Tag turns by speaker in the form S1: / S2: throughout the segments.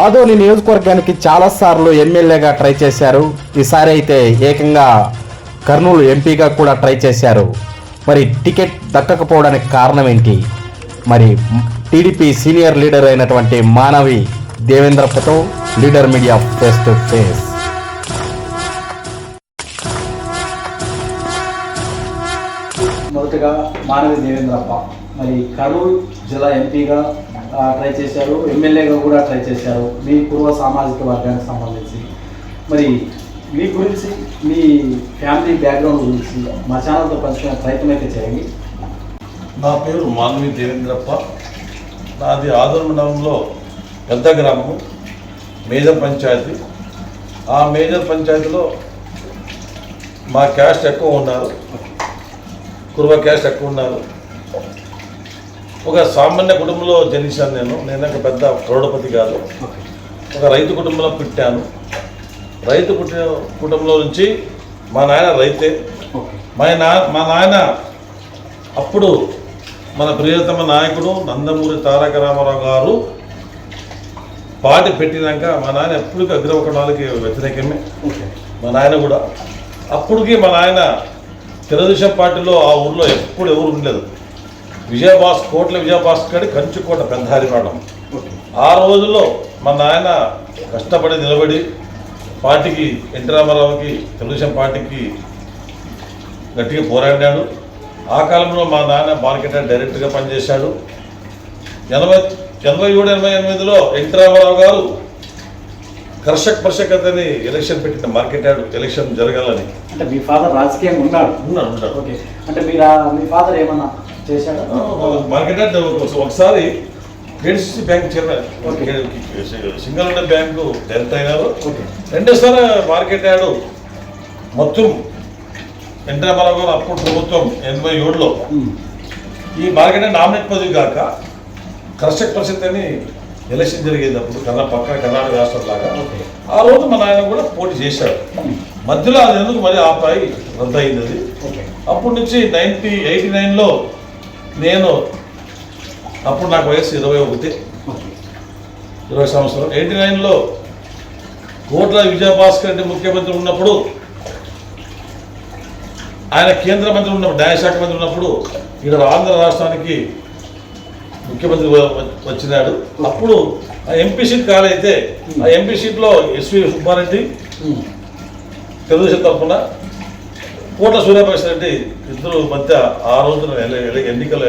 S1: ఆదోని నియోజకవర్గానికి చాలాసార్లు ఎమ్మెల్యేగా ట్రై చేశారు. ఈసారి అయితే ఏకంగా కర్నూలు ఎంపీగా కూడా ట్రై చేశారు. మరి టికెట్ దక్కకపోవడానికి కారణం ఏంటి? మరి టీడీపీ సీనియర్ లీడర్ అయినటువంటి Manavi దేవేంద్రప్పతో leader media face to face.
S2: మొదటగా మానవి దేవేంద్రప్ప మరి కరూర్ జిల్లా ఎంపీగా ట్రై చేశారు. ఎమ్మెల్యేగా కూడా ట్రై చేశారు. మీ పూర్వ సామాజిక వర్గానికి సంబంధించి. మరి మీ గురించి మీ ఫ్యామిలీ బ్యాక్గ్రౌండ్ గురించి మా ఛానల్తో పంచుకునే ప్రయత్నం అయితే చేయండి.
S3: నా పేరు మాన్వి దేవేంద్రప్ప. నాది ఆదరమండలంలో పెద్ద గ్రామం మేజర్ పంచాయతీ. ఆ మేజర్ పంచాయతీలో మా క్యాస్ట్ ఎక్కువ ఉన్నారు. కుర్వ క్యాస్ట్ ఎక్కువ ఉన్నారు. ఒక సామాన్య కుటుంబంలో జనించాను నేను. నేను ఒక పెద్ద కరోడపతి కాదు. ఒక రైతు కుటుంబంలో పుట్టాను. రైతు పుట్టిన కుటుంబంలో నుంచి మా నాయన రైతే. మా నా మా నాయన అప్పుడు మన ప్రియతమ నాయకుడు నందమూరి తారక రామారావు గారు పార్టీ పెట్టినాక మా నాయన ఎప్పటికీ అగ్రవకణాలకి వ్యతిరేకమే. మా నాయన కూడా. అప్పటికి మా నాయన తెలుగుదేశం పార్టీలో ఆ ఊర్లో ఎప్పుడు ఎవరు ఉండలేదు. విజయభాస్ కోట్ల విజయభాస్ గడి కంచుకోట
S2: ఓకే
S3: ఆ రోజుల్లో మా నాయన కష్టపడి నిలబడి పార్టీకి ఎన్టీ రామారావుకి తెలుగుదేశం పార్టీకి గట్టిగా పోరాడాడు. ఆ కాలంలో మా నాన్న మార్కెట్ డైరెక్ట్గా పనిచేశాడు. ఎనభై ఎనభై ఏడు ఎనభై ఎనిమిదిలో ఎన్టీ రామారావు గారు కర్షక్ పర్షక్ ఎలక్షన్ పెట్టిన మార్కెట్ యార్డ్ ఎలక్షన్ జరగాలని.
S2: అంటే మీ ఫాదర్ రాజకీయంగా ఉన్నాడు
S3: ఉన్నాడు ఉన్నాడు
S2: ఓకే. అంటే మీరు మీ ఫాదర్ ఏమన్నా చేశాడా?
S3: మార్కెట్ ఒకసారి కేడిసిసి బ్యాంక్. సింగల్ ఉండే బ్యాంకు డైరెక్ట్ అయినారు? రెండోసారి మార్కెట్ యార్డు మొత్తం ఎన్టీ రామారావు గారు అప్పుడు ప్రభుత్వం ఎనభై ఏడులో. ఈ మార్కెట్ నామినేట్ పదవి కాక కర్షక్ పరిషత్ అని ఎలక్షన్ జరిగేది అప్పుడు కర్ణా పక్కన కర్ణాటక రాష్ట్రం లాగా. ఆ రోజు మా నాయన కూడా పోటీ చేశాడు.
S2: ఉమ్.
S3: మధ్యలో అది ఎందుకు మరి ఆపాయి? రద్దయింది అది.
S2: ఓకే.
S3: అప్పటి నుంచి నైన్టీ ఎయిటీ నైన్లో నేను అప్పుడు నాకు వయసు ఇరవై ఒకటి. ఇరవై సంవత్సరం. ఎయిటీ నైన్లో కోట్ల విజయభాస్కర్ రెడ్డి ముఖ్యమంత్రి ఉన్నప్పుడు ఆయన కేంద్ర మంత్రి ఉన్నప్పుడు న్యాయశాఖ మంత్రి ఉన్నప్పుడు ఇక్కడ ఆంధ్ర రాష్ట్రానికి ముఖ్యమంత్రి వచ్చినాడు. అప్పుడు ఆ ఎంపీ సీట్ కాలైతే ఆ ఎంపీ సీట్లో ఎస్వి సుబ్బారెడ్డి. తెలుగుదేశం తరఫున కోట్ల సూర్యప్రకాష్ రెడ్డి ఇద్దరు మధ్య ఆ రోజున ఎన్నికల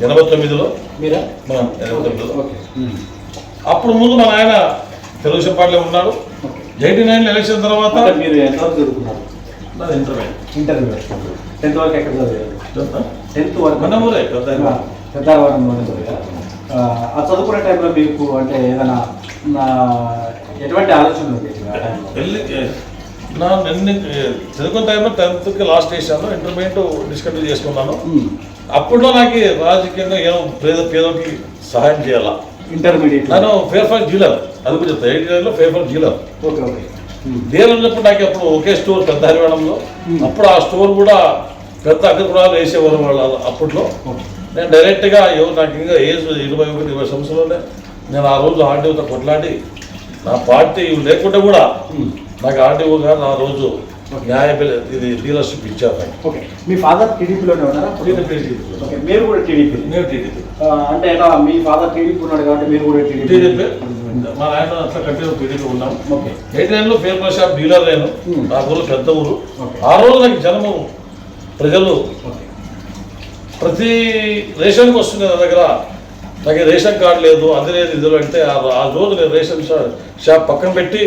S3: ఎనభై తొమ్మిదిలో
S2: మీరా?
S3: మనం ఎనభై తొమ్మిదిలో. అప్పుడు ముందు మా నాయన తెలుగుదేశం పార్టీలో ఉన్నాడు. ఎయిటీ నైన్ ఎలక్షన్ తర్వాత
S2: మీరు ఎంతవరకు చదువుకున్నారు?
S3: నాది ఇంటర్మీడియట్.
S2: ఇంటర్వ్యూ టెన్త్ వరకు ఎక్కడ చదివారు? టెన్త్ వరకు.
S3: మన ఊరే పెద్ద
S2: ఆ, పెద్దావరంలోనే చదివారు. ఆ, ఆ చదువుకునే టైంలో మీకు అంటే ఏదైనా ఎటువంటి ఆలోచన ఉంది ఆ టైంలో
S3: వెళ్ళి నా నిన్న చదువుకున్న టైంలో టెన్త్కి లాస్ట్ వేసాను ఇంటర్మీడియట్ డిస్కంటిన్యూ చేసుకున్నాను.
S2: ఉమ్.
S3: అప్పట్లో నాకు రాజకీయంగా ఏమో పేద పేదకి సహాయం చేయాలా?
S2: ఇంటర్మీడియట్
S3: నేను ఫేర్ ఫర్ డీలర్ అది కూడా చెప్తాను ఎయిటీ నైన్లో fair for dealer
S2: okay okay.
S3: Dealer ఉన్నప్పుడు నాకు అప్పుడు ఒకే స్టోర్ పెద్ద హరివాణంలో
S2: Hmm.
S3: అప్పుడు ఆ స్టోర్ కూడా పెద్ద అగ్రకుణాలు వేసేవారు వాళ్ళు అప్పట్లో. నేను డైరెక్ట్గా ఎవరు నాకు ఇంకా ఏజ్ ఇరవై ఒకటి ఇరవై సంవత్సరాలే. నేను ఆ రోజు ఆర్డీఓతో కొట్లాడి నా పార్టీ లేకుండా కూడా
S2: ఉమ్.
S3: నాకు ఆర్డీఓ గారు ఆ రోజు న్యాయ ఇది డీలర్షిప్ ఇచ్చారు.
S2: ఓకే. మీ ఫాదర్ టీడీపీలోనే ఉన్నారా. ఓకే. మీరు కూడా టీడీపీ?
S3: నేను టీడీపీ.
S2: అంటే ఎలా మీ ఫాదర్ టీడీపీ ఉన్నాడు కాబట్టి మీరు కూడా టీడీపీ?
S3: టీడీపీ. మా నాయన అట్లా కంటిన్యూ టీడీపీ ఉన్నాం.
S2: ఓకే.
S3: ఎయిటీ నైన్లో ఫేమస్ షాప్ డీలర్ నేను.
S2: Hmm.
S3: నా ఊరు పెద్ద ఊరు. ఆ రోజు నాకు జనము ప్రజలు ప్రతి రేషన్కి వస్తుంది నా దగ్గర. నాకు రేషన్ కార్డు లేదు అది లేదు ఇది అంటే ఆ రోజు నేను రేషన్ షాప్ పక్కన పెట్టి.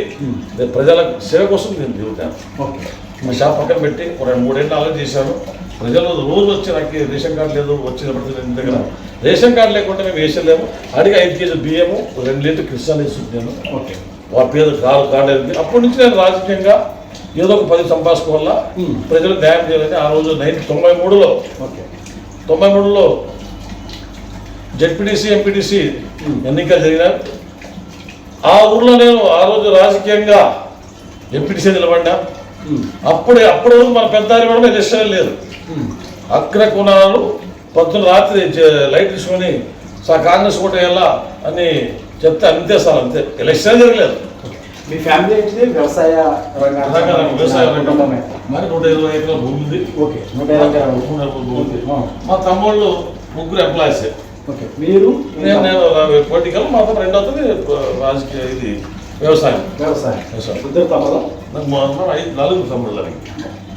S3: నేను ప్రజల సేవ కోసం నేను తిరుగుతాను
S2: ఓకే.
S3: మా షాప్ పక్కన పెట్టి ఒక రెండు మూడేళ్ళు ఆలోచన చేశాను. ప్రజలు రోజు వచ్చి నాకు రేషన్ కార్డు లేదు వచ్చినప్పుడు నేను దగ్గర రేషన్ కార్డు లేకుండా మేము వేసలేము అడిగి ఐదు కేజీ బియ్యము రెండు లీటర్ కృష్ణాలు ఇస్తున్నాను
S2: ఓకే.
S3: వాళ్ళ పేరు కార్డు కార్డు అప్పటి నుంచి నేను రాజకీయంగా ఏదో ఒక పది సంపాదించుకోవాలా. ప్రజలకు న్యాయం చేయాలని ఆ రోజు నైన్ తొంభై మూడులో
S2: ఓకే.
S3: తొంభై మూడులో జెడ్పీటీసీ ఎంపీటీసీ ఎన్నికలు జరిగినాయి. ఆ ఊర్లో నేను ఆ రోజు రాజకీయంగా ఎంపీటీసీ నిలబడినా.
S2: ఉమ్.
S3: అప్పుడే అప్పుడు మన పెద్ద కూడా ఎలక్షన్ లేదు. అగ్ర కుణాలు పొద్దున రాత్రి లైట్ తీసుకొని సార్ కాంగ్రెస్ ఓటు వేయాలా అని చెప్తే అంతే సార్ అంతే. ఎలక్షన్ జరగలేదు.
S2: మీ ఫ్యామిలీ వ్యవసాయ
S3: మరి నూట ఇరవై ఎకరాల భూమి ఉంది.
S2: ఓకే నూట ఇరవై ఎకరాలు.
S3: భూమి. మా తమ్ముళ్ళు ముగ్గురు ఎంప్లాయీస్
S2: మీరు
S3: నేను నేను పొలిటికల్ మాత్రం రెండవది రాజకీయ ఇది వ్యవసాయం.
S2: వ్యవసాయం.
S3: వ్యవసాయం.
S2: ఇద్దరు తమ్ముడు
S3: నాకు ఐదు నలుగురు తమ్ముళ్ళని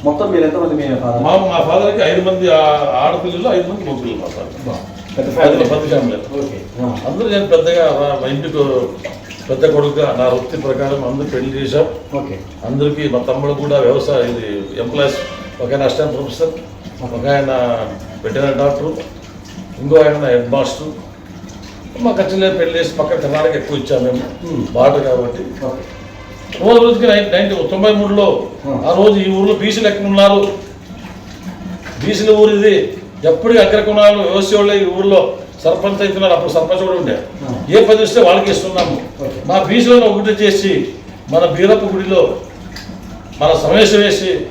S2: మొత్తం మీరు ఎంతమంది మీ father?
S3: మా మా ఫాదర్కి ఐదు మంది ఆడపిల్లలు ఐదు మంది మొగ్గులు మా father.
S2: పెద్ద ఫ్యామిలీ ఓకే.
S3: అందరూ నేను పెద్దగా ఇంటికి పెద్ద కొడుకుగా నా వృత్తి ప్రకారం అందరూ పెళ్ళి చేశాం.
S2: ఓకే.
S3: అందరికీ మా తమ్ముడు కూడా వ్యవసాయ ఇది ఎంప్లాయీస్ ఒక ఆయన అసిస్టెంట్ ప్రొఫెసర్ ఒక ఆయన వెటనరీ డాక్టర్. ఇంకో ఆయన హెడ్ మాస్టర్? మా ఖచ్చితంగా పెళ్ళి చేసి పక్కన కర్ణాటక ఎక్కువ ఇచ్చాము మేము. బాట కాబట్టి. రోజు రోజుకి నైన్ నైన్టీ తొంభై మూడులో. ఆ. రోజు ఈ ఊర్లో బీసీలు ఎక్కడ ఉన్నారు. బీసీల ఊరు ఇది. ఎప్పటికీ అగ్రకుణాలు వ్యవసాయ ఈ ఊర్లో సర్పంచ్ అవుతున్నారు. అప్పుడు సర్పంచ్ కూడా ఉండే. ఏ పది ఇస్తే వాళ్ళకి ఇస్తున్నాము. మా బీసీలను ఒకటి చేసి మన బీరప్ప గుడిలో మన సమావేశం వేసి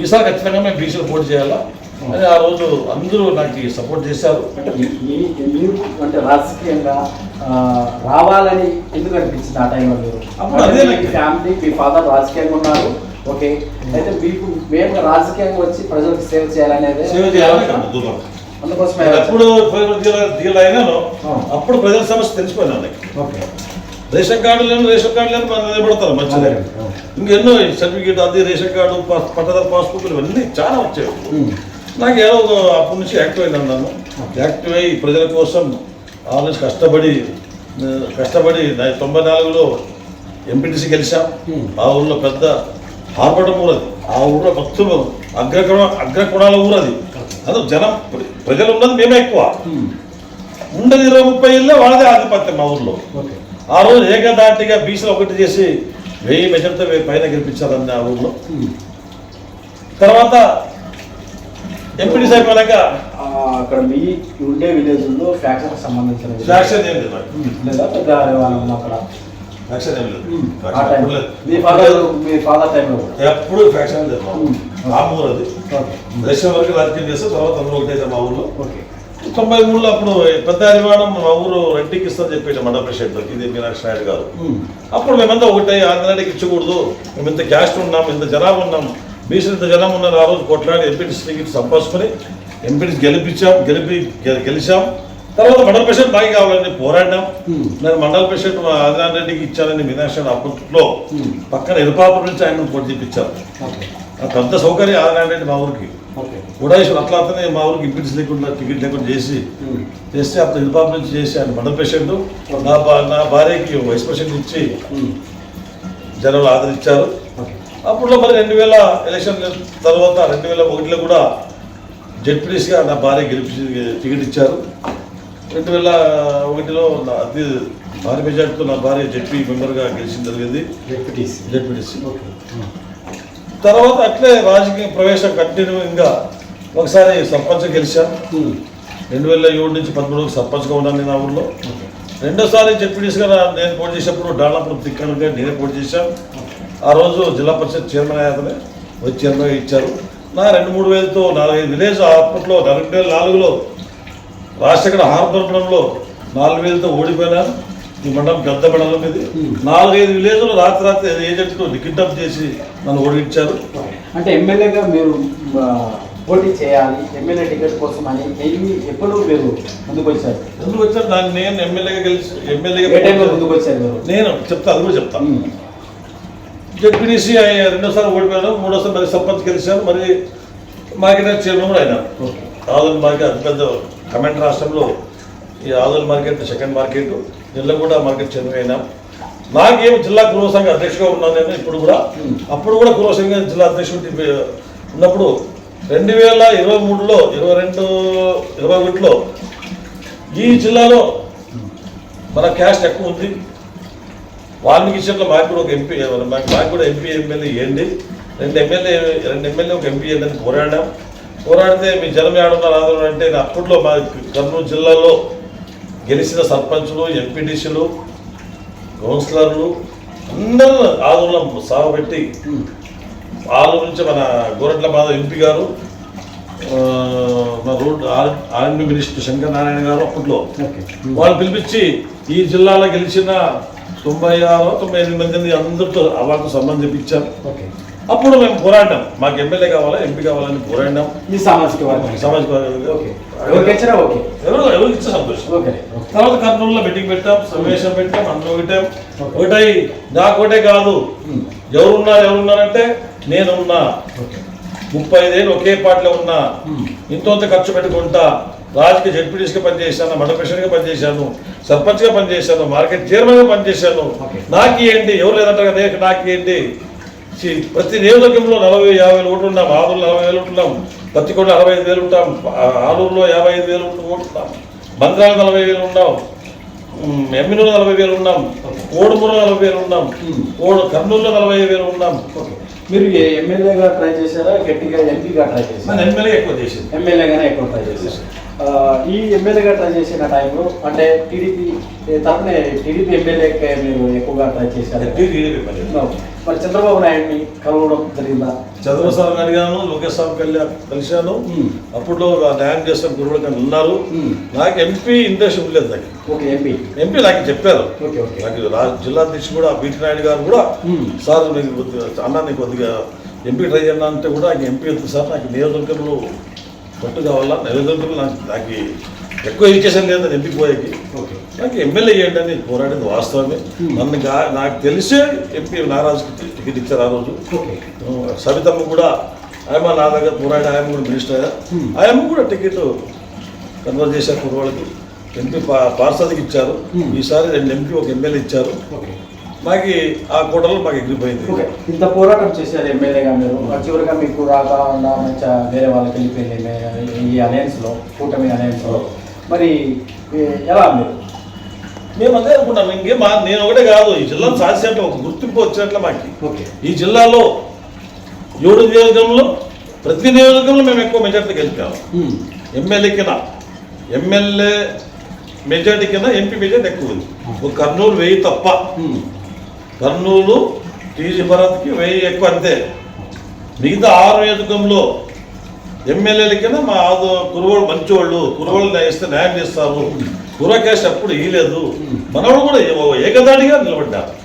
S3: ఈసారి ఖచ్చితంగా మేము బీసీలు పోటీ చేయాలా? అని ఆ రోజు అందరూ నాకు సపోర్ట్ చేశారు.
S2: అంటే మీరు అంటే రాజకీయంగా రావాలని ఎందుకు అనిపించింది ఆ టైంలో మీరు? ఫ్యామిలీ మీ ఫాదర్ రాజకీయంగా ఉన్నారు ఓకే. అయితే మీకు మేము రాజకీయంగా వచ్చి ప్రజలకు సేవ చేయాలనేది
S3: సేవ చేయాలని
S2: అందుకోసమే.
S3: ఎప్పుడు డీల్ అయినానో
S2: ఆ.
S3: అప్పుడు ప్రజల సమస్య తెలిసిపోయినాను నాకు
S2: ఓకే.
S3: రేషన్ కార్డు లేని రేషన్ కార్డు లేని మన నిలబడతారు మంచిగా
S2: అదే.
S3: ఇంకెన్నో సర్టిఫికేట్ అది రేషన్ కార్డు పట్టదారు పాస్బుక్లు ఇవన్నీ చాలా వచ్చాయి.
S2: ఉమ్.
S3: నాకు ఏదో ఒక అప్పటి నుంచి యాక్టివ్ అయినా నన్ను యాక్టివ్ అయ్యి ప్రజల కోసం ఆ నుంచి కష్టపడి కష్టపడి తొంభై నాలుగులో ఎంపీటీసీ గెలిచాం. ఆ ఊర్లో పెద్ద హార్బటం ఊరు అది. ఆ ఊర్లో మొత్తం అగ్రకుణ అగ్రకుణాల ఊరు అది. అదే జనం ప్ర- ప్రజలు ఉన్నది మేమే ఎక్కువ. ఉండదు ఇరవై ముప్పై ఏళ్ళే వాళ్ళదే ఆధిపత్యం మా ఊర్లో. ఆ రోజు ఏకదాటిగా బీసీలో ఒకటి చేసి వెయ్యి మెజర్తో పైన గెలిపించారని ఆ ఊర్లో. తర్వాత అయిపోయాక
S2: ఆ, అక్కడ మీ ఉండే విలేజ్లో ఫ్యాక్షన్ సంబంధించిన.
S3: ఫ్యాక్షన్ ఏం లేదు.
S2: లేదా పెద్ద అక్కడ.
S3: ఫ్యాక్షన్ ఏం లేదు.
S2: మీ ఫాదర్ మీ ఫాదర్ టైంలో
S3: ఎప్పుడు ఫ్యాక్షన్ లేదు మా ఊరు అది. దశ వరకు రాజకీయం చేస్తే తర్వాత అందరూ ఒకటైతే మా ఊర్లో.
S2: ఓకే.
S3: తొంభై మూడులో అప్పుడు పెద్ద నిర్మాణం మా ఊరు రెండుకి ఇస్తాను చెప్పేట మండల ప్రెసిడెంట్ ఇది మీనాక్షి నాయుడు గారు. అప్పుడు మేమంతా ఒకటే ఆంధ్రానికి ఇచ్చకూడదు. మేము ఇంత క్యాస్ట్ ఉన్నాం ఇంత జనాభా ఉన్నాం. ఇంత జనం ఉన్నారు ఆ రోజు కొట్లాడి ఎంపీటీసీ టికెట్ సంపాదించుకొని ఎంపీటీసీ గెలిపించాం గెలిపి గెలిచాం తర్వాత మండల ప్రెసిడెంట్ బాగా కావాలని పోరాడినాం. నేను మండల ప్రెసిడెంట్ ఆదినారాయణ రెడ్డికి ఇచ్చానని నాయుడు అప్పట్లో. పక్కన ఇరుపాపురం నుంచి ఆయన పోటీ తెప్పించారు ఆ పెద్ద సౌకర్యం ఆదినారాయణ రెడ్డి మా ఊరికి ఉడాయిశ్వర్ అట్లా అతనే మా ఊరికి ఎంపీటీసీ లేకుండా టికెట్ లేకుండా చేసి. చేస్తే అప్పుడు ఇరుపాపురం నుంచి చేసి ఆయన మండల ప్రెసిడెంట్ నా నా భార్యకి వైస్ ప్రెసిడెంట్ ఇచ్చి. జనాలు ఆదరించారు అప్పుడు మరి రెండు వేల ఎలక్షన్ తర్వాత రెండు వేల ఒకటిలో కూడా జడ్పీటీసీగా నా భార్య గెలిపించి టికెట్ ఇచ్చారు. రెండు వేల ఒకటిలో నా అతి భారీ మెజార్టీతో నా భార్య జడ్పీ మెంబర్గా గెలిచిన జరిగింది. జడ్పీటీసీ.
S2: ఉమ్.
S3: తర్వాత అట్లే రాజకీయ ప్రవేశం కంటిన్యూగా ఒకసారి సర్పంచ్ గెలిచాను. రెండు వేల ఏడు నుంచి పదమూడుకి సర్పంచ్గా ఉన్నాను నేను ఆ ఊళ్ళో రెండోసారి జడ్పీటీసీగా నేను పోటీ చేసినప్పుడు డాలాపురం తిక్కనుగా నేనే పోటీ చేశాను ఆ రోజు జిల్లా పరిషత్ చైర్మన్ అయ్యాతనే వచ్చి చైర్మన్ ఇచ్చారు. నా రెండు మూడు వేలతో నాలుగైదు విలేజ్ అప్పట్లో రెండు వేల నాలుగులో రాష్ట్ర హార్బర్పురంలో నాలుగు వేలతో ఓడిపోయినాను ఈ మండలం పెద్ద మండలం ఇది. నాలుగైదు విలేజ్లో రాత్రి రాత్రి ఏజెంట్తో కిడ్నాప్ చేసి నన్ను ఓడించారు
S2: అంటే ఎమ్మెల్యేగా మీరు పోటీ చేయాలి ఎమ్మెల్యే టికెట్ కోసం అని ఎన్ని ఎప్పుడు మీరు ముందుకు వచ్చారు?
S3: ఎందుకు వచ్చారు. దాన్ని నేను ఎమ్మెల్యేగా గెలిచి ఎమ్మెల్యేగా
S2: ముందుకు వచ్చారు
S3: నేను చెప్తా అది కూడా చెప్తా.
S2: ఉమ్.
S3: జడ్పీటీసీ రెండోసారి ఓడిపోయాను మూడోసారి మరి సర్పంచ్ గెలిచాను మరి market chairman
S2: okay.
S3: Adoni market అతిపెద్ద కమెంట్ రాష్ట్రంలో ఈ ఆదోని మార్కెట్ సెకండ్ మార్కెట్ కూడా మార్కెట్ చైర్మన్ అయినాం. నాకేం జిల్లా కురువ సంఘ అధ్యక్షుగా ఉన్నాను నేను ఇప్పుడు కూడా. అప్పుడు కూడా కురువ సంఘ జిల్లా అధ్యక్షుడు ఉన్నప్పుడు రెండు వేల ఇరవై మూడులో ఇరవై రెండు ఇరవై ఒకటిలో ఈ జిల్లాలో మన క్యాస్ట్ ఎక్కువ ఉంది. వాల్మీకి క్షేత్రంలో మాకు కూడా ఒక ఎంపీ మాకు మాకు కూడా ఎంపీ ఎమ్మెల్యే ఇవ్వండి రెండు ఎమ్మెల్యే రెండు ఎమ్మెల్యే ఒక ఎంపీ అని పోరాడాం పోరాడితే మీ జనం ఏడున్నారు ఆదరణ అంటే నేను అప్పట్లో మా కర్నూలు జిల్లాలో గెలిచిన సర్పంచులు ఎంపీటీసీలు కౌన్సిలర్లు అందరూ ఆదరణ సాగబెట్టి. వాళ్ళ నుంచి మన గోరట్ల మాధవ్ ఎంపీ గారు ఆ, మా road army minister Shankar Narayana garu అప్పట్లో. వాళ్ళు పిలిపించి ఈ జిల్లాలో గెలిచిన తొంభై ఆరు తొంభై ఎనిమిది మందిని అందరితో అవార్డు సంబంధం
S2: ఓకే.
S3: అప్పుడు మేము పోరాడినాం. మాకు ఎమ్మెల్యే కావాలా ఎంపీ కావాలని పోరాడినాం.
S2: మీ సామాజిక
S3: సామాజిక ఎవరు ఎవరికి ఇచ్చే సంతోషం.
S2: ఓకే.
S3: తర్వాత కర్నూలులో మీటింగ్ పెట్టాం సమావేశం పెట్టాం అందరూ ఒకటాం. ఒకటై నాకు ఒకటే కాదు. ఎవరున్నారు ఎవరున్నారంటే నేనున్నా.
S2: ఓకే.
S3: ముప్పై ఐదేళ్ళు ఒకే పార్టీలో ఉన్నా. ఇంతోంత ఖర్చు పెట్టుకుంటా రాజకీయ జడ్పీటీస్గా పనిచేశాను మండల ప్రెసిడెంట్గా పనిచేశాను సర్పంచ్గా పనిచేశాను మార్కెట్ చైర్మన్గా పనిచేశాను. నాకు ఏంటి? ఎవరు లేదంటారు కదా నాకు ఏంటి? ప్రతి నియోజకవర్గంలో నలభై యాభై వేలు ఓట్లు ఉన్నాం. ఆదూరులో నలభై వేలు ఉంటున్నాం పత్తికొండ అరవై ఐదు వేలు ఉంటాం. ఆలూరులో యాభై ఐదు వేలు ఉంటు- ఉంటున్నాం మంత్రాలు నలభై వేలు ఉన్నాం. ఎమ్మినూరు నలభై వేలు ఉన్నాం. కోడుమూరు నలభై వేలు ఉన్నాం. కోడు కర్నూలులో నలభై వేలు ఉన్నాం.
S2: ఓకే. మీరు ఎమ్మెల్యేగా ట్రై చేశారా? గట్టిగా ఎంపీగా ట్రై చేశారా?
S3: ఎమ్మెల్యే ఎక్కువ చేసింది.
S2: ఎమ్మెల్యేగానే ఎక్కువ ట్రై చేశారు. ఈ ఎమ్మెల్యేగా ట్రై చేసిన టైంలో అంటే టీడీపీ తరఫున టీడీపీ ఎమ్మెల్యేకే మీరు ఎక్కువగా ట్రై చేశారు?
S3: టీడీపీ
S2: మరి చంద్రబాబు నాయుడిని కలవడం జరిగిందా?
S3: చంద్రబాబు సార్ అడిగాను లోకేష్ సార్ కళ్యాణ్ కలిశాను. అప్పట్లో న్యాయం చేస్తాను గురువులు కానీ ఉన్నారు. నాకు ఎంపీ ఇంట్రెస్ట్ ఉండలేదు నాకు.
S2: Okay MP.
S3: ఎంపీ నాకు చెప్పారు. నాకు జిల్లా అధ్యక్షుడు కూడా బీటి నాయుడు గారు కూడా. సార్ నీకు కొద్దిగా అన్న నీకు కొద్దిగా ఎంపీ ట్రై చేయన్నా అంటే కూడా నాకు ఎంపీ వద్దు సార్? నాకు నియోజకవర్గంలో పట్టు కావాలా? నియోజకవర్గంలో నాకు నాకు ఎక్కువ ఎడ్యుకేషన్ లేదు ఎంపీ పోయేకి.
S2: ఓకే.
S3: నాకు ఎమ్మెల్యే చేయండి అని పోరాడింది వాస్తవమే.
S2: Hmm.
S3: నన్ను నాకు తెలిసే ఎంపీ నారాజుకి టికెట్ ఇచ్చారు ఆ రోజు. సవితమ్మ కూడా ఆయమ నా దగ్గర పోరాడి ఆయన కూడా మినిస్టర్
S2: Hmm.
S3: ఆయమ్మ కూడా టికెట్ కన్వర్ట్ చేశారు కుర్రవాళ్ళకి. ఎంపీ పా- పార్షద్కి ఇచ్చారు.
S2: Hmm.
S3: ఈసారి రెండు ఎంపీ ఒక ఎమ్మెల్యే ఇచ్చారు.
S2: ఓకే.
S3: మాకు ఆ కోటలో మాకు ఎగిరిపోయింది.
S2: ఇంత పోరాటం చేశారు ఎమ్మెల్యేగా మీరు. మరి చివరిగా మీకు రాకుండా మంచిగా వేరే వాళ్ళకి వెళ్ళిపోయింది ఈ అలయన్స్లో కూటమి అలయన్స్లో మరి ఎలా మీరు?
S3: మేము అదే అనుకుంటాం. ఇంకేం మా నేను ఒకటే కాదు ఈ జిల్లాను సాధించినట్లు ఒక గుర్తింపు వచ్చినట్లు మాకు.
S2: ఓకే.
S3: ఈ జిల్లాలో ఏడు నియోజకవర్గంలో ప్రతి నియోజకవర్గంలో మేము ఎక్కువ మెజార్టీ గెలిపాము. ఎమ్మెల్యే కింద. ఎమ్మెల్యే మెజార్టీ కింద ఎంపీ మెజార్టీ ఎక్కువ ఉంది. ఒక కర్నూలు వెయ్యి తప్ప. కర్నూలు టీజీ భరత్కి వెయ్యి ఎక్కువ అంతే. మిగతా ఆరు నియోజకంలో ఎమ్మెల్యేల కింద మా ఆదు కురువోళ్ళు మంచివాళ్ళు కురువోళ్ళు ఇస్తే న్యాయం చేస్తారు. కుర్ర అప్పుడు ఇయ్యలేదు మనవడు కూడా ఏకదాటిగా నిలబడ్డారు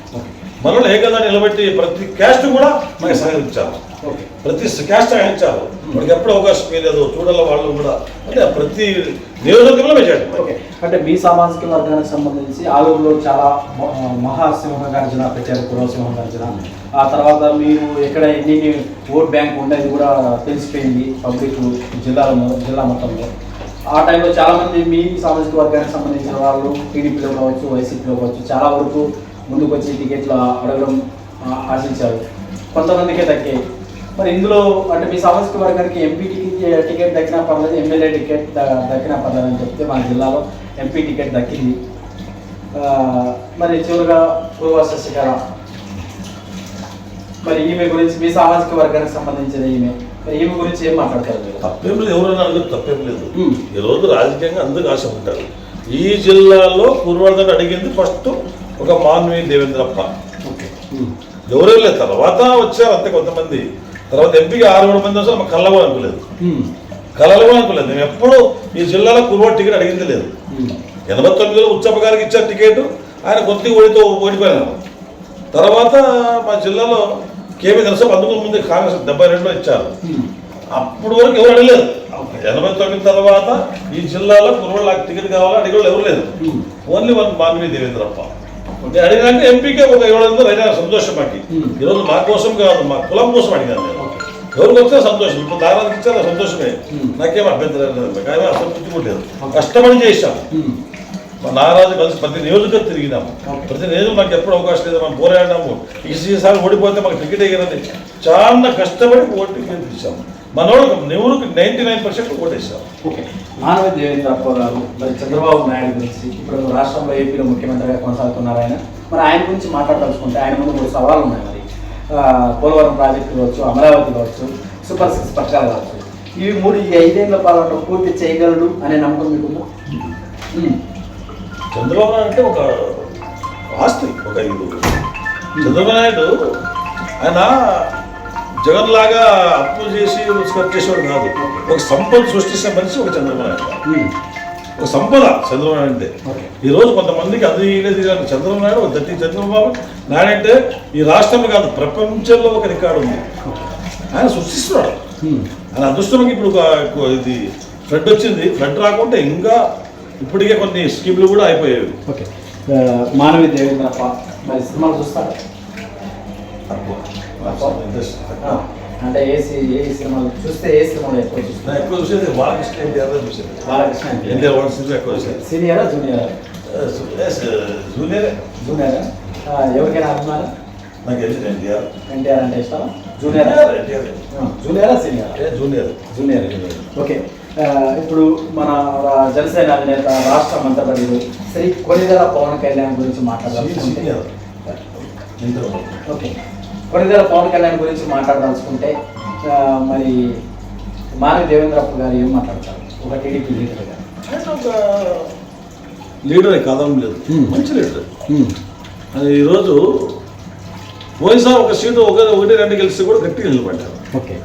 S3: మనవాళ్ళు ఏకదాటి నిలబెట్టి ప్రతి క్యాస్ట్ కూడా మనకి సహకరించారు. ప్రతి క్యాస్ట్ సహకరించారు. మనకి ఎప్పుడు అవకాశం లేదు. చూడాల వాళ్ళు కూడా. అంటే ప్రతి నియోజకవర్గంలో మెజార్టీ.
S2: ఓకే. అంటే మీ సామాజిక వర్గానికి సంబంధించి ఆలూరులో చాలా మ- మహాసింహ గర్జన పెట్టారు కురవసింహ గర్జన ఆ తర్వాత మీరు ఎక్కడ ఎన్ని ఓట్ బ్యాంక్ ఉండేది కూడా తెలిసిపోయింది పబ్లిక్ జిల్లాలో జిల్లా మొత్తంలో. ఆ టైంలో చాలా మంది మీ సామాజిక వర్గానికి సంబంధించిన వాళ్ళు టీడీపీలో కావచ్చు వైసీపీలో కావచ్చు చాలా వరకు ముందుకు వచ్చి టికెట్లు అడగడం ఆశించారు. కొంతమందికే దక్కాయి మరి ఇందులో అంటే మీ సామాజిక వర్గానికి ఎంపీ టికెట్ దక్కినా పర్లేదు ఎమ్మెల్యే టికెట్ దక్కినా పర్లేదు అని చెప్తే మన జిల్లాలో ఎంపీ టికెట్ దక్కింది. మరి చివరిగా పూర్వ శశికళ. మరి ఈమె గురించి మీ సామాజిక వర్గానికి సంబంధించిన ఈమె. ఈమె గురించి ఏం మాట్లాడతారు మీరు?
S3: తప్పేం లేదు ఎవరైనా అడిగితే తప్పేం లేదు. ఈ రోజు రాజకీయంగా అందరూ ఆశ ఉంటారు ఈ జిల్లాలో పూర్వవర్ధన అడిగింది ఫస్ట్ ఒక మాన్వి దేవేంద్రప్ప.
S2: ఓకే.
S3: ఎవరూ లేదు తర్వాత వచ్చారు అంతే కొంతమంది. తర్వాత ఎంపీకి ఆరు ఏడు మంది వస్తారు మాకు కళ్ళ కూడా అనుకోలేదు. కళలు అనుకోలేదు. మేము ఎప్పుడు ఈ జిల్లాలో కుర్రోడ్ టికెట్ అడిగింది లేదు. ఎనభై తొమ్మిదిలో ఉచ్చప్ప గారికి ఇచ్చారు టికెట్ ఆయన కొద్ది ఓడితో ఓడిపోయినారు. తర్వాత మా జిల్లాలో కేవీ నరసింహ అందుకు ముందు కాంగ్రెస్ డెబ్బై రెండులో ఇచ్చారు. అప్పుడు వరకు ఎవరు అడగలేదు ఎనభై తొమ్మిది తర్వాత ఈ జిల్లాలో కుర్రోళ్ళు నాకు టికెట్ కావాలో అడిగేవాళ్ళు ఎవరు లేదు ఓన్లీ వన్ మాన్వి దేవేంద్రప్ప. అడిగినాక ఎంపీకే ఒక ఏడు వందలు అయినా సంతోషం మాకి. ఈరోజు మా కోసం కాదు మా కులం కోసం అడిగాను నేను. ఎవరికి వచ్చినా సంతోషం. ఇప్పుడు దారానికి ఇచ్చారు సంతోషమే. నాకేం అభ్యంతరం లేదు. కానీ అసంతృప్తి కూడా లేదు. కష్టపడి చేశాం. మా నారాజు కలిసి ప్రతి నియోజకవర్గం తిరిగినాము. ప్రతి నియోజకవర్గం మాకు ఎప్పుడు అవకాశం లేదు మనం పోరాడినాము. ఈసారి ఓడిపోతే మాకు టికెట్ ఎగిరది చాలా కష్టపడి ఓటు టికెట్ ఇచ్చాము మన వాళ్ళకి నెవరికి నైంటీ నైన్ పర్సెంట్ ఓటేసాం
S2: ఓకే. మానవ దేవేంద్రప్ప గారు మరి చంద్రబాబు నాయుడు గురించి ఇప్పుడు రాష్ట్రంలో ఏపీలో ముఖ్యమంత్రిగా కొనసాగుతున్నారు ఆయన. మరి ఆయన గురించి మాట్లాడదలుచుకుంటే ఆయన ముందు మూడు సవాళ్ళు ఉన్నాయి మరి. పోలవరం ప్రాజెక్టు కావచ్చు అమరావతి కావచ్చు సూపర్ సిక్స్ పథకాలు కావచ్చు. ఇవి మూడు ఈ ఐదేళ్ళ పాలన పూర్తి చేయగలడు అనే నమ్మకం మీకుందా? ఉమ్.
S3: చంద్రబాబు నాయుడు అంటే ఒక ఆస్తి ఒక ఇది చంద్రబాబు నాయుడు ఆయన జగన్ లాగా అప్పు చేసి చేసేవాడు కాదు. ఒక సంపద సృష్టించే మనిషి ఒక చంద్రబాబు నాయుడు. ఒక సంపద చంద్రబాబు నాయుడు. అంటే
S2: ఓకే.
S3: ఈ రోజు కొంతమందికి అది లేదు లేదు. చంద్రబాబు నాయుడు ఒక దట్టి చంద్రబాబు నాయుడు అంటే ఈ రాష్ట్రంలో కాదు ప్రపంచంలో ఒక రికార్డు ఉంది. ఆయన సృష్టిస్తున్నాడు. ఆయన అదృష్టంకి ఇప్పుడు ఒక ఒక ఇది ఫ్లడ్ వచ్చింది. ఫ్లడ్ రాకుంటే ఇంకా ఇప్పటికే కొన్ని స్కీమ్లు కూడా అయిపోయాయి
S2: ఓకే. మానవి దేవేంద్రప్ప మరి సినిమాలు చూస్తారా? అంటే ఏ సి- ఏ సినిమాలు చూస్తే ఏ సినిమాలు ఎక్కువ చూస్తారు?
S3: ఎక్కువ చూసేది బాలకృష్ణ ఎన్టీఆర్ చూసేది.
S2: బాలకృష్ణ
S3: ఎన్టీఆర్ వన్ సినిమా ఎక్కువ చూసేది.
S2: సీనియరా జూనియరా?
S3: జూనియర్.
S2: జూనియరా? ఆ, ఎవరికైనా అభిమానం?
S3: నాకు తెలియదు ఎన్టీఆర్
S2: ఎన్టీఆర్ అంటే ఇష్టం జూనియరా? జూనియరా సీనియరా?
S3: Junior
S2: junior. ఓకే. ఇప్పుడు మన జనసేన అధినేత రాష్ట్ర మంత్రివర్యులు శ్రీ కొనిదెల పవన్ కళ్యాణ్ గురించి మాట్లాడాలనుకుంటే ఓకే. కొనిదెల పవన్ కళ్యాణ్ గురించి మాట్లాడదలుచుకుంటే మరి మానవి దేవేంద్రప్ప గారు ఏం మాట్లాడతారు? ఒక టీడీపీ
S3: ఆయన ఒక లీడర్ కాదం లేదు. మంచి లీడర్. అది ఈరోజు పోయిసా ఒక సీటు ఒక ఒకటి రెండు గెలిస్తే కూడా గట్టిగా నిలబడ్డారు.
S2: ఓకే.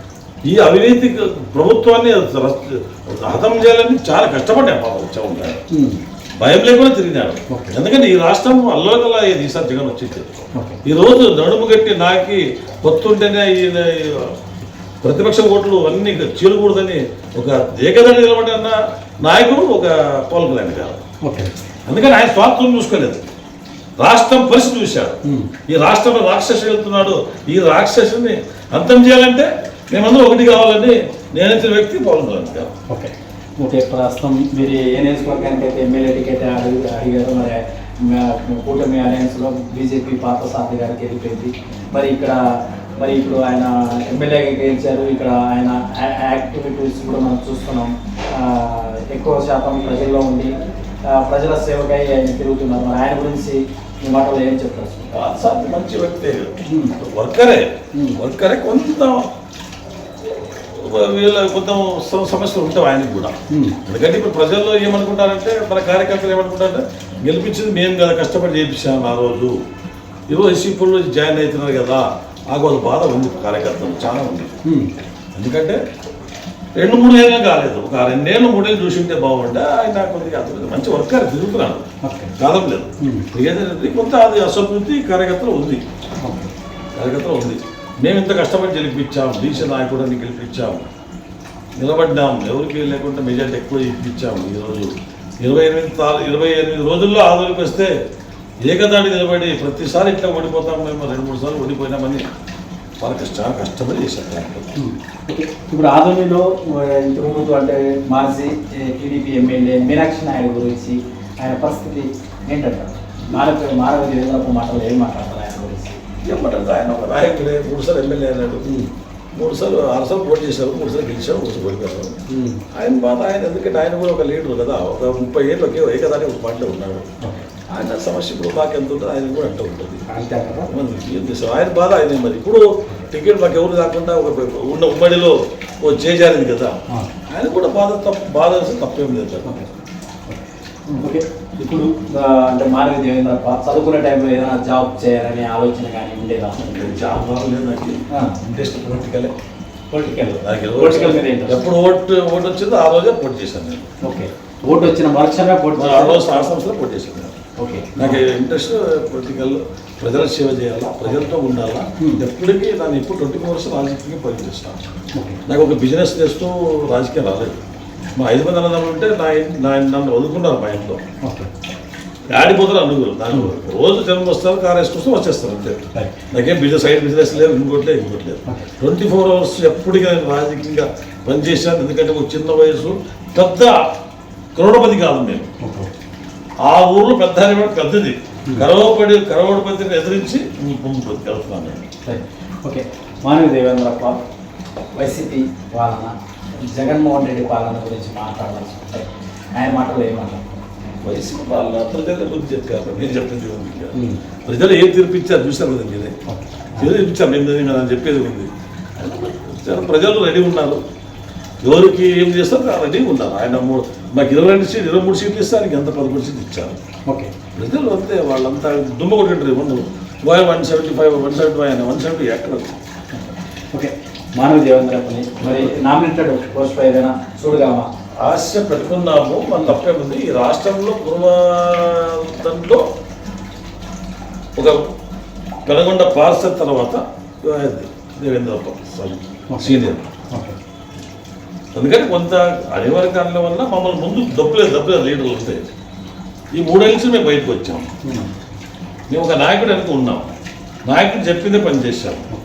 S3: ఈ అవినీతి ప్రభుత్వాన్ని హతం చేయాలని చాలా కష్టపడ్డాడు పాపం చౌంటాడు భయం లేకుండా తిరిగినాడు. ఎందుకంటే ఈ రాష్ట్రం అల్లకల్లా ఈసారి జగన్ వచ్చింది రోజు నడుము గట్టి నాకి పొత్తుంటేనే ఈ ప్రతిపక్ష ఓట్లు అన్ని చీలకూడదని ఒక ఏకదాడి నిలబడిన నాయకుడు ఒక పవన్ కళ్యాణ్ గారు. అందుకని ఆయన స్వార్థం చూసుకోలేదు. రాష్ట్రం పరిస్థితి చూశాడు. ఈ రాష్ట్రంలో రాక్షసు వెళ్తున్నాడు. ఈ రాక్షసుని అంతం చేయాలంటే మేమందరం ఒకటి కావాలని నేనెత్తిన వ్యక్తి పవన్ కళ్యాణ్ గారు.
S2: ఓకే. ఓకే ప్రస్తుతం మీరు ఏ నియోజకవర్గానికి అయితే ఎమ్మెల్యే టికెట్ అడిగి అడిగారు మరి కూటమి అలయన్స్లో బీజేపీ పాత సారథి గారికి వెళ్ళిపోయింది. మరి ఇక్కడ మరి ఇప్పుడు ఆయన ఎమ్మెల్యేగా గెలిచారు. ఇక్కడ ఆయన యాక్టివిటీస్ కూడా మనం చూస్తున్నాం. ఎక్కువ శాతం ప్రజల్లో ఉండి ప్రజల సేవకై ఆయన తిరుగుతున్నారు. మరి ఆయన గురించి మీ మాటలో ఏం చెప్తారు
S3: సార్ మంచి వ్యక్తి. వర్కరే. వర్కరే కొంత వీళ్ళ కొంత సమ- సమస్యలు ఉంటాయి ఆయనకి కూడా. ఎందుకంటే ఇప్పుడు ప్రజల్లో ఏమనుకుంటారంటే మన కార్యకర్తలు ఏమనుకుంటారంటే గెలిపించింది మేము కదా కష్టపడి చేయించాము ఆ రోజు. ఈరోజు ఎస్సీపూర్లో జాయిన్ అవుతున్నారు కదా ఆ కొంత బాధ ఉంది కార్యకర్తలు చాలా ఉంది.
S2: ఎందుకంటే
S3: రెండు మూడు ఏళ్ళు కాలేదు. ఒక రెండేళ్ళు మూడేళ్ళు చూసింటే బాగుండే ఆయన కొద్దిగా అతను మంచి వర్కర్ తిరుగుతున్నాడు.
S2: ఓకే.
S3: కాలం లేదు. ఏదైనా కొంత అది అసంతృప్తి కార్యకర్తలు ఉంది. కార్యకర్తలు ఉంది. మేము ఇంత కష్టపడి గెలిపించాం బీసీ నాయకుడిని గెలిపించాం నిలబడ్డాం ఎవరికి లేకుండా మెజార్టీ ఎక్కువ ఇప్పించాం ఈరోజు. ఇరవై ఎనిమిది తా- ఇరవై ఎనిమిది రోజుల్లో ఆదోళనకి వస్తే ఏకదాడి నిలబడి ప్రతిసారి ఇట్లా ఓడిపోతాం మేము రెండు మూడు సార్లు ఓడిపోయినామని వాళ్ళకి చాలా కష్టపడి చేశారు
S2: ఇప్పుడు ఆదోనిలో ఇంతకుముందు అంటే మాజీ టీడీపీ ఎమ్మెల్యే మీనాక్షి నాయుడు గురించి ఆయన పరిస్థితి ఏంటంటారు? మానవ మానవ మాటలు ఏం మాట్లాడతారు ఆయన గురించి?
S3: ఏమంటారు? ఆయన ఒక నాయకుడే మూడు సార్లు ఎమ్మెల్యే అయినాడు మూడు సార్లు ఆరు సార్లు పోటీ చేశారు మూడు సార్లు గెలిచారు మూడు సార్లు ఓడిపోయారు ఆయన బాధ ఆయన ఎందుకంటే ఆయన కూడా ఒక లీడర్ కదా ఒక ముప్పై ఏళ్ళు ఒకే ఏకదాని ఒక పార్టీలో ఉన్నాడు. ఆయన సమస్య ఇప్పుడు మాకు ఎంత ఉంటుంది ఆయన కూడా అంటూ ఉంటుంది. ఆయన బాధ ఆయన మరి. ఇప్పుడు టికెట్ మాకు ఎవరు కాకుండా ఒక ఉన్న ఉమ్మడిలో ఓ చేజారింది కదా. ఆయన కూడా బాధ తప్ప బాధ తప్పేం లేదు.
S2: ఓకే. ఓకే ఇప్పుడు అంటే మానవ దేవేంద్రప్ప చదువుకునే టైంలో ఏదైనా జాబ్ చేయాలనే ఆలోచన కానీ ఉండేదా
S3: చాలా బాగలేదు నాకు. ఇంట్రెస్ట్ పొలిటికలే
S2: పొలిటికల్ పొలిటికల్ మీద.
S3: ఎప్పుడు ఓటు ఓటు వచ్చిందో ఆ రోజే పోటీ చేశాను నేను
S2: ఓకే ఓటు వచ్చిన మరుక్షణమే పోటీ
S3: ఆ రోజు. ఆ సంవత్సరం పోటీ చేశాను నేను.
S2: ఓకే
S3: నాకు ఇంట్రెస్ట్ పొలిటికల్ ప్రజల సేవ చేయాలా ప్రజలతో ఉండాలా
S2: Hmm.
S3: ఎప్పటికీ నేను ఇప్పుడు ట్వంటీ ఫోర్ అవర్స్ రాజకీయంగా పనిచేస్తాను
S2: ఓకే
S3: నాకు ఒక బిజినెస్ చేస్తూ రాజకీయం రాలేదు మా ఐదు మంది అన్నదమ్ములు ఉంటే నా నా నన్ను వదులుకున్నారు మా ఇంట్లో. ఆడిపోతారు అందుగురు నాకు రోజు జనం వస్తారు కార్ వేసుకొస్తూ వచ్చేస్తారు అంతే. నాకేం బిజినెస్ సైడ్ బిజినెస్ లేవు ఇంకోట్లేదు ఇంకోట్లేదు. ట్వంటీ ఫోర్ అవర్స్ ఎప్పటికీ నేను రాజకీయంగా పనిచేశాను ఎందుకంటే ఒక చిన్న వయసు పెద్ద కరోడపతి కాదు
S2: ఓకే.
S3: ఆ ఊర్లో పెద్ద పెద్దది. కరవపడి కరవడపతిని ఎదిరించి వెళ్తున్నాను నేను.
S2: ఓకే మానవ దేవేంద్రప్ప వైసీపీ పాలన జగన్మోహన్ రెడ్డి పాలన గురించి మాట్లాడాల్సి ఉంటాయి ఆయన మాటలు ఏమన్నారు
S3: వయసు వాళ్ళ ప్రజల బుద్ధి చెప్పారు నేను చెప్పింది ఇక.
S2: Hmm.
S3: ప్రజలు ఏం తీర్పిచ్చారు చూసారు కదా మీరే? నేను నేను అని చెప్పేది ఉంది. ప్రజలు రెడీ ఉన్నారు. ఎవరికి ఏం చేస్తారు రెడీ ఉన్నారు. ఆయన మూడు మాకు ఇరవై రెండు సీట్లు ఇరవై మూడు సీట్లు ఇస్తే ఆయనకి ఎంత పదకొండు సీట్లు ఇచ్చారు?
S2: ఓకే.
S3: ప్రజలు అంతే. వాళ్ళంతా దుమ్మ కొట్టింటారు ఇవ్వండి one seventy five one seventy five one seventy ఎక్కడ?
S2: ఓకే. మానవ దేవేంద్రప్పని మరి నామినేటెడ్ పోస్ట్ ఏదైనా చూడగామా
S3: ఆశ పెట్టుకున్నాము మన తప్పే ఉంది. ఈ రాష్ట్రంలో పూర్వదంలో ఒక పెనగొండ పార్సల్ తర్వాత దేవేంద్రప్ప సీనియర్. అందుకని కొంత అనివార్య కారణాల వల్ల మమ్మల్ని ముందు దప్పులేదు దప్పులేదు లీడర్లు వస్తే. ఈ మూడేళ్ళ నుంచి మేము బయటకు వచ్చాము మేము ఒక నాయకుడు వెనక ఉన్నాం నాయకుడు చెప్పిందే పని చేశాము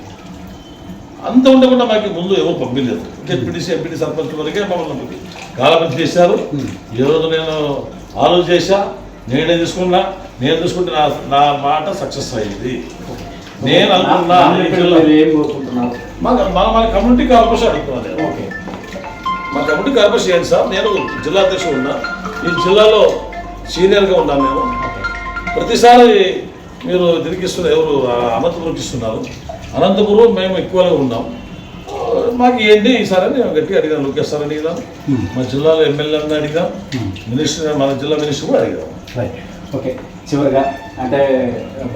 S3: అంత ఉండకుండా మాకు ముందు ఎవరు పంపించలేదు. జెడ్పీటీసీ ఎంపీటీ సర్పంచ్ వరకే మమ్మల్ని కాలపతి చేశారు. ఈ రోజు నేను ఆలోచన చేశా నేనే తీసుకున్నా నేను తీసుకుంటే నా నా మాట సక్సెస్ అయ్యింది. నేను అనుకున్నా. మన మన కమ్యూనిటీ కార్పొరేషన్ అడుగుతున్నాను మా కమిటీ కార్పొరేషన్ ఏంటి సార్? నేను జిల్లా అధ్యక్షుడు ఉన్నా. ఈ జిల్లాలో సీనియర్గా ఉన్నాను నేను ప్రతిసారి మీరు తిరిగిస్తున్న ఎవరు ఆ, అనంతపురంకి ఇస్తున్నారు? అనంతపురం మేము ఎక్కువగా ఉన్నాం. మాకు ఏంటి ఈసారి అని నేను గట్టిగా అడిగాను లోకేష్ సార్ అడిగాను మా జిల్లాలో ఎమ్మెల్యేని అడిగాం మినిస్టర్ మన జిల్లా మినిస్టర్ కూడా అడిగాం
S2: ఓకే చివరిగా అంటే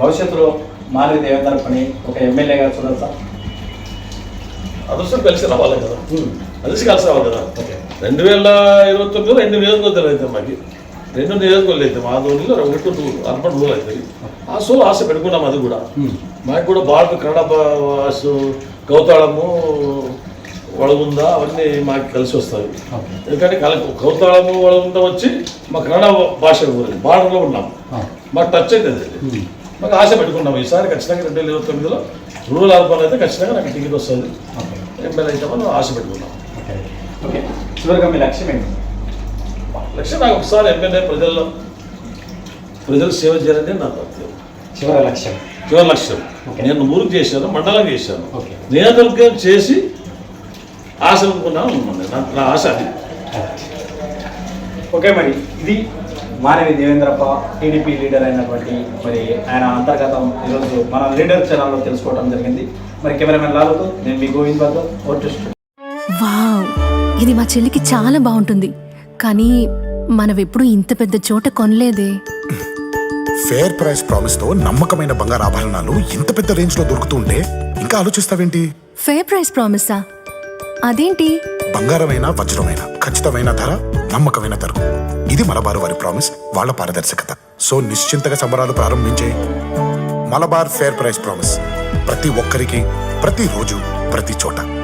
S2: భవిష్యత్తులో మానవ దేవేంద్రప్పని ఒక ఎమ్మెల్యేగా చూడొచ్చా
S3: అదృష్టం కలిసి రావాలి కదా. కలిసి కలిసి రావాలి కదా.
S2: ఓకే
S3: రెండు వేల ఇరవై తొమ్మిదిలో రెండు నియోజకవర్గాలు అవుతాయి మాకు. రెండు నియోజకవర్గాలు అవుతాయి మా ధోనిలో ఒకటి అర్బన్ రూల్ అవుతాయి ఆ సో ఆశ పెట్టుకున్నాం అది కూడా. మాకు కూడా భారత కన్నడ భాష కౌతాళము వడగుంద అవన్నీ మాకు కలిసి వస్తాయి. ఎందుకంటే కల- కౌతాళము వడగుంద వచ్చి మా కన్నడ భాష బార్డర్లో ఉన్నాం. మాకు టచ్ అవుతుంది అది. మాకు ఆశ పెట్టుకున్నాం. ఈసారి ఖచ్చితంగా రెండు వేల ఇరవై తొమ్మిదిలో రూరల్ అర్బన్ అయితే ఖచ్చితంగా నాకు టికెట్ వస్తుంది. ఎమ్మెల్యే అయితే ఆశ పెట్టుకున్నాం.
S2: ఓకే. ఓకే. చివరిగా మీ లక్ష్యం ఏంటి?
S3: లక్ష్యం నాకు ఒకసారి ఎమ్మెల్యే ప్రజల్లో ప్రజలకు సేవ చేయాలని నా తత్వం.
S2: చివరి లక్ష్యం.
S3: చివరి లక్ష్యం. నేను ఊరికి చేశాను మండలం చేశాను. నియోజకవర్గం చేసి ఆశ అనుకున్నాను. ఉన్నాను. నా నా ఆశ అది.
S2: ఓకే మరి ఇది మానవి దేవేంద్రప్ప టీడీపీ లీడర్ అయినటువంటి మరి ఆయన అంతర్గతం ఈరోజు మన లీడర్ ఛానల్లో తెలుసుకోవడం జరిగింది. మరి కెమెరామెన్ లాలుతో నేను మీ గోవింద్ బాబు
S4: ఇది మా చెల్లికి చాలా బాగుంటుంది. కానీ మనమెప్పుడు ఇంత పెద్ద చోట కొనలేదే.
S5: ఫేర్ ప్రైస్ ప్రామిస్తో నమ్మకమైన బంగారు ఆభరణాలు ఇంత పెద్ద రేంజ్లో దొరుకుతుంటే ఇంకా ఆలోచిస్తావేంటి?
S4: Fair price ప్రామిసా? అదేంటి?
S5: బంగారమైన వజ్రమైన ఖచ్చితమైన ధర నమ్మకమైన ధరకు ఇది మలబారు వారి ప్రామిస్ వాళ్ళ పారదర్శకత. సో నిశ్చింతగా సంబరాలు ప్రారంభించే. Malabar fair price promise. ప్రతి ఒక్కరికి ప్రతి రోజు ప్రతి చోట.